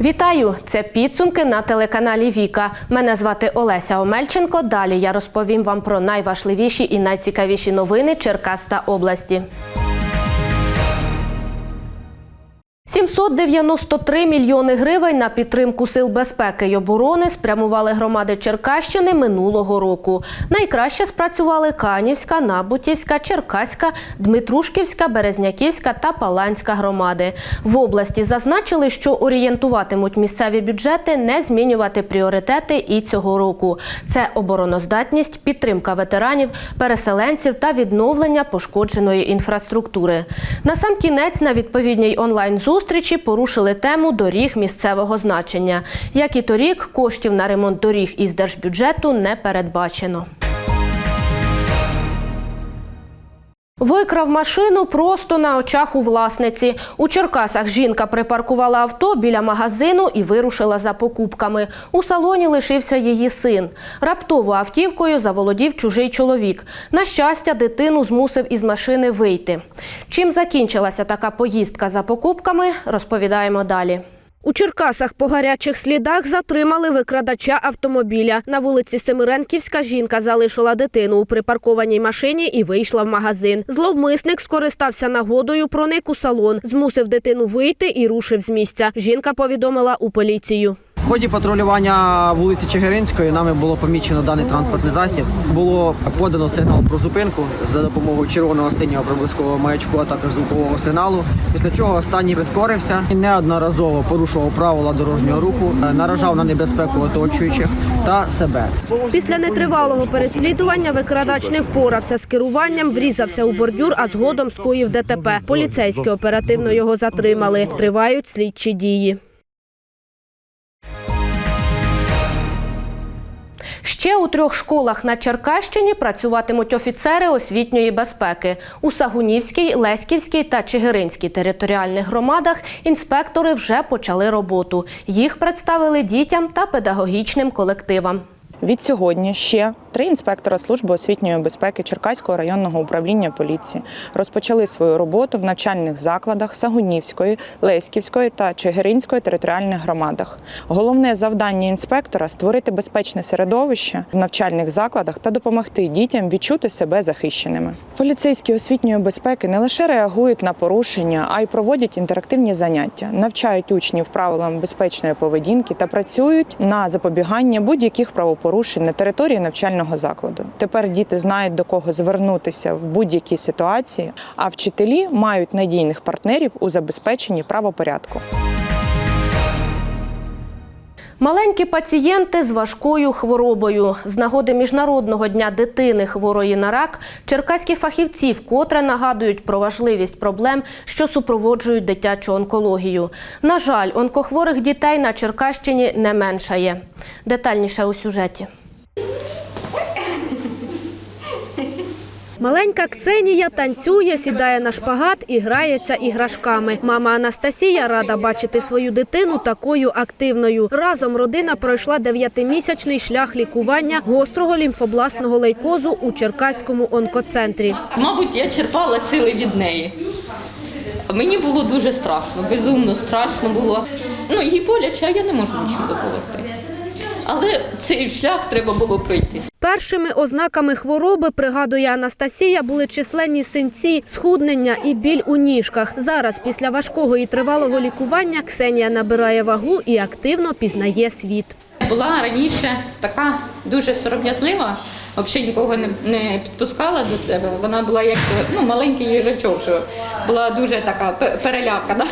Вітаю! Це підсумки на телеканалі Віка. Мене звати Олеся Омельченко. Далі я розповім вам про найважливіші і найцікавіші новини Черкас та області. 793 мільйони гривень на підтримку сил безпеки й оборони спрямували громади Черкащини минулого року. Найкраще спрацювали Канівська, Набутівська, Черкаська, Дмитрушківська, Березняківська та Паланська громади. В області зазначили, що орієнтуватимуть місцеві бюджети не змінювати пріоритети і цього року. Це обороноздатність, підтримка ветеранів, переселенців та відновлення пошкодженої інфраструктури. Насамкінець на відповідній онлайн-зустрічі порушили тему доріг місцевого значення. Як і торік, коштів на ремонт доріг із держбюджету не передбачено. Викрав машину просто на очах у власниці. У Черкасах жінка припаркувала авто біля магазину і вирушила за покупками. У салоні лишився її син. Раптово автівкою заволодів чужий чоловік. На щастя, дитину змусив із машини вийти. Чим закінчилася така поїздка за покупками, розповідаємо далі. У Черкасах по гарячих слідах затримали викрадача автомобіля. На вулиці Семиренківська жінка залишила дитину у припаркованій машині і вийшла в магазин. Зловмисник скористався нагодою, проник у салон, змусив дитину вийти і рушив з місця. Жінка повідомила у поліцію. Ході патрулювання вулиці Чигиринської нами було помічено даний транспортний засіб. Було подано сигнал про зупинку за допомогою червоного синього проблискового маячку, а також звукового сигналу. Після чого останній прискорився і неодноразово порушував правила дорожнього руху, е, наражав на небезпеку оточуючих та себе. Після нетривалого переслідування викрадач не впорався з керуванням, врізався у бордюр, а згодом скоїв ДТП. Поліцейські оперативно його затримали. Тривають слідчі дії. Ще у трьох школах на Черкащині працюватимуть офіцери освітньої безпеки. У Сагунівській, Леськівській та Чигиринській територіальних громадах інспектори вже почали роботу. Їх представили дітям та педагогічним колективам. Від сьогодні ще три інспектора служби освітньої безпеки Черкаського районного управління поліції розпочали свою роботу в навчальних закладах Сагунівської, Леськівської та Чигиринської територіальних громадах. Головне завдання інспектора створити безпечне середовище в навчальних закладах та допомогти дітям відчути себе захищеними. Поліцейські освітньої безпеки не лише реагують на порушення, а й проводять інтерактивні заняття, навчають учнів правилам безпечної поведінки та працюють на запобігання будь-яких правопорушень на території навчального закладу. Тепер діти знають до кого звернутися в будь-якій ситуації, а вчителі мають надійних партнерів у забезпеченні правопорядку. Маленькі пацієнти з важкою хворобою. З нагоди Міжнародного дня дитини хворої на рак черкаські фахівці вкотре нагадують про важливість проблем, що супроводжують дитячу онкологію. На жаль, онкохворих дітей на Черкащині не меншає. Детальніше у сюжеті. Маленька Ксенія танцює, сідає на шпагат і грається іграшками. Мама Анастасія рада бачити свою дитину такою активною. Разом родина пройшла дев'ятимісячний шлях лікування гострого лімфобластного лейкозу у Черкаському онкоцентрі. Мабуть, я черпала сили від неї. Мені було дуже страшно, безумно страшно було. Ну, їй боляче, а я не можу нічим допомогти. Але цей шлях треба було пройти. Першими ознаками хвороби, пригадує Анастасія, були численні синці, схуднення і біль у ніжках. Зараз, після важкого і тривалого лікування, Ксенія набирає вагу і активно пізнає світ. Була раніше така дуже сором'язлива, взагалі нікого не, підпускала до себе. Вона була як ну, маленький їжачок, що була дуже така пе- перелякана.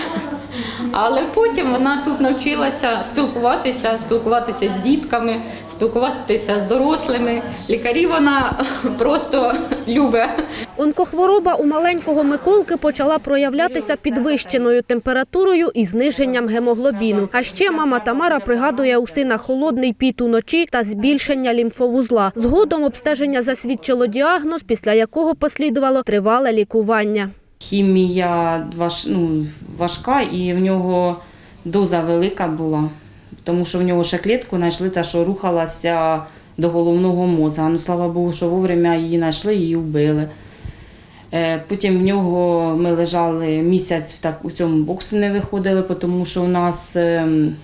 Але потім вона тут навчилася спілкуватися, спілкуватися з дітками, спілкуватися з дорослими. Лікарі вона просто любить. Онкохвороба у маленького Миколки почала проявлятися підвищеною температурою і зниженням гемоглобіну. А ще мама Тамара пригадує у сина холодний піт уночі та збільшення лімфовузла. Згодом обстеження засвідчило діагноз, після якого послідувало тривале лікування. Хімія важ, ну, важка і в нього доза велика була, тому що в нього ще клітку знайшли та, що рухалася до головного мозга. Ну, слава Богу, що вовремя її знайшли і її вбили. Е, Потім в нього ми лежали місяць так, у цьому боксі не виходили, тому що у нас ем,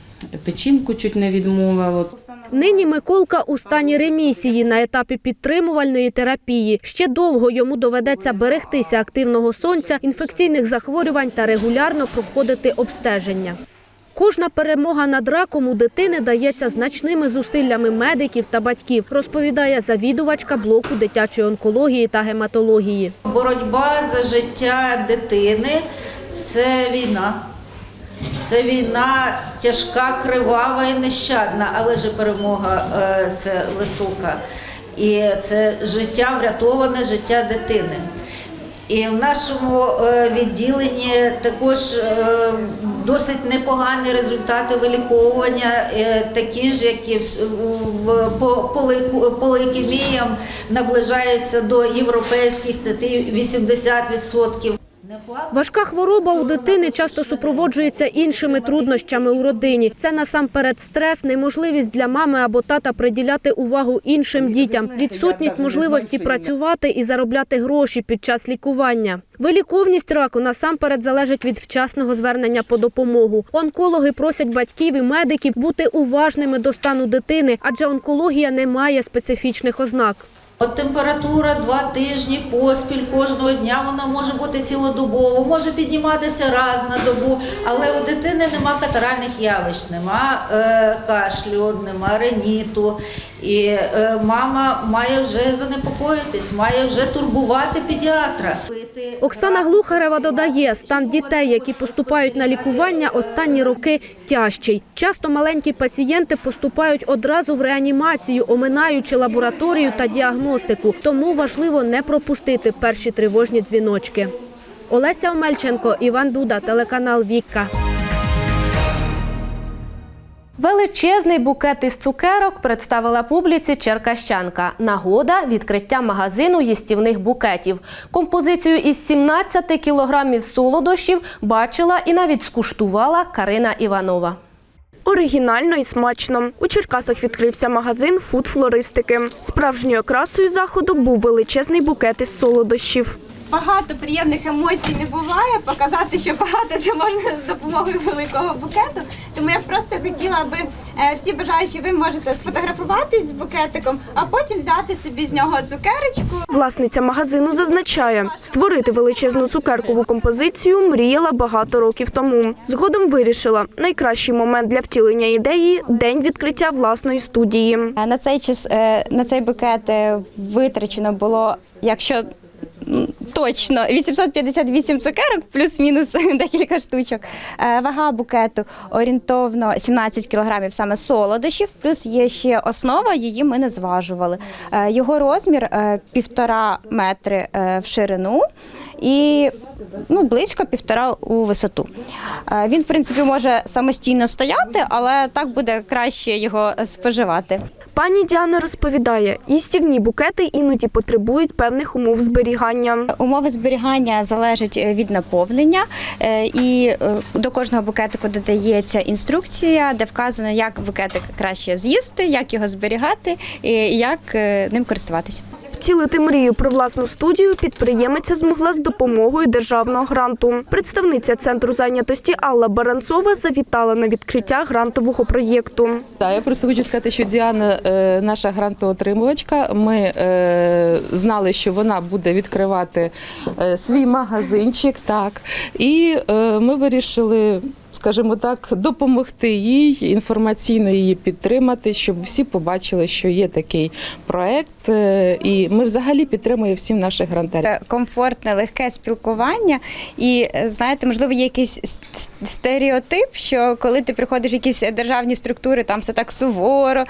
печінку чуть не відмовив. Нині Миколка у стані ремісії на етапі підтримувальної терапії. Ще довго йому доведеться берегтися активного сонця, інфекційних захворювань та регулярно проходити обстеження. Кожна перемога над раком у дитини дається значними зусиллями медиків та батьків, розповідає завідувачка блоку дитячої онкології та гематології. Боротьба за життя дитини це війна. Це війна тяжка, кривава і нещадна, але ж перемога е, це висока. І це життя врятоване, життя дитини. І в нашому е, відділенні також е, досить непогані результати виліковування, такі ж, які в, по, лейкеміям наближаються до європейських, це 80%. Важка хвороба у дитини часто супроводжується іншими труднощами у родині. Це насамперед стрес, неможливість для мами або тата приділяти увагу іншим дітям, відсутність можливості працювати і заробляти гроші під час лікування. Виліковність раку насамперед залежить від вчасного звернення по допомогу. Онкологи просять батьків і медиків бути уважними до стану дитини, адже онкологія не має специфічних ознак. От температура два тижні поспіль кожного дня вона може бути цілодобово, може підніматися раз на добу, але у дитини нема катаральних явищ, нема е, кашлю, нема реніту. І е, мама має вже занепокоїтись, має вже турбувати педіатра. Оксана Глухарева додає, стан дітей, які поступають на лікування, останні роки тяжчий. Часто маленькі пацієнти поступають одразу в реанімацію, оминаючи лабораторію та діагностику. Тому важливо не пропустити перші тривожні дзвіночки. Олеся Омельченко, Іван Дуда, телеканал Вікка. Величезний букет із цукерок представила публіці черкащанка. Нагода відкриття магазину їстівних букетів. Композицію із 17 кілограмів солодощів бачила і навіть скуштувала Карина Іванова. Оригінально і смачно. У Черкасах відкрився магазин фуд-флористики. Справжньою окрасою заходу був величезний букет із солодощів. Багато приємних емоцій не буває. Показати, що багато це можна з допомогою великого букету. Тому я просто хотіла, аби е, всі бажаючі ви можете сфотографуватись з букетиком, а потім взяти собі з нього цукерочку. Власниця магазину зазначає, створити величезну цукеркову композицію мріяла багато років тому. Згодом вирішила, найкращий момент для втілення ідеї день відкриття власної студії. Е, На цей час е, на цей букет витрачено було, якщо точно 858 цукерок, плюс-мінус декілька штучок. Е, Вага букету орієнтовно 17 кілограмів саме солодощів, плюс є ще основа, її ми не зважували. Е, Його розмір е, півтора метри в ширину і ну, близько півтора у висоту. Він, в принципі, може самостійно стояти, але так буде краще його споживати. Пані Діана розповідає, їстівні букети іноді потребують певних умов зберігання. Умови зберігання залежать е, від наповнення, е, і е, до кожного букетику додається інструкція, де вказано, як букетик краще з'їсти, як його зберігати і як ним користуватися. Втілити мрію про власну студію підприємиця змогла з допомогою державного гранту. Представниця центру зайнятості Алла Баранцова завітала на відкриття грантового проєкту. Я просто хочу сказати, що Діана е, наша грантоотримувачка. Ми е, знали, що вона буде відкривати е, свій магазинчик, так. І ми вирішили. Скажімо так, допомогти їй інформаційно її підтримати, щоб всі побачили, що є такий проект, е, і ми взагалі підтримуємо всім наших грантерів. Е, Комфортне, легке спілкування, і е, знаєте, можливо, є якийсь стереотип, що коли ти приходиш в якісь державні структури, там все так суворо,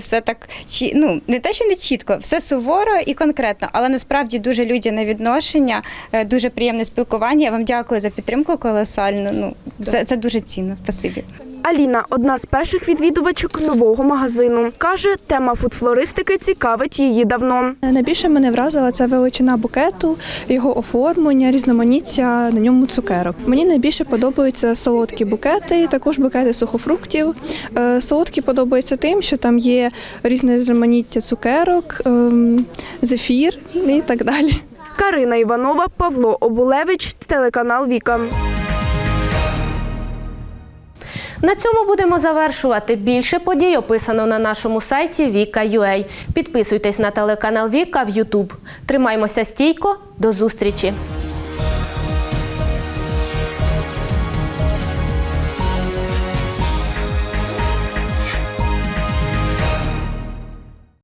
все так ну не те, що не чітко, все суворо і конкретно, але насправді дуже людяне відношення, дуже приємне спілкування. Я вам дякую за підтримку колосальну. Ну це, це дуже цінно. Спасибі. Аліна одна з перших відвідувачок нового магазину. Каже, тема фудфлористики цікавить її давно. Найбільше мене вразила ця величина букету, його оформлення, різноманіття на ньому цукерок. Мені найбільше подобаються солодкі букети, також букети сухофруктів. Е, Солодкі подобаються тим, що там є різне різноманіття цукерок, ем, зефір і так далі. Карина Іванова, Павло Обулевич, телеканал Віка. На цьому будемо завершувати. Більше подій описано на нашому сайті Віка.ua. Підписуйтесь на телеканал Віка в Ютуб. Тримаймося стійко. До зустрічі!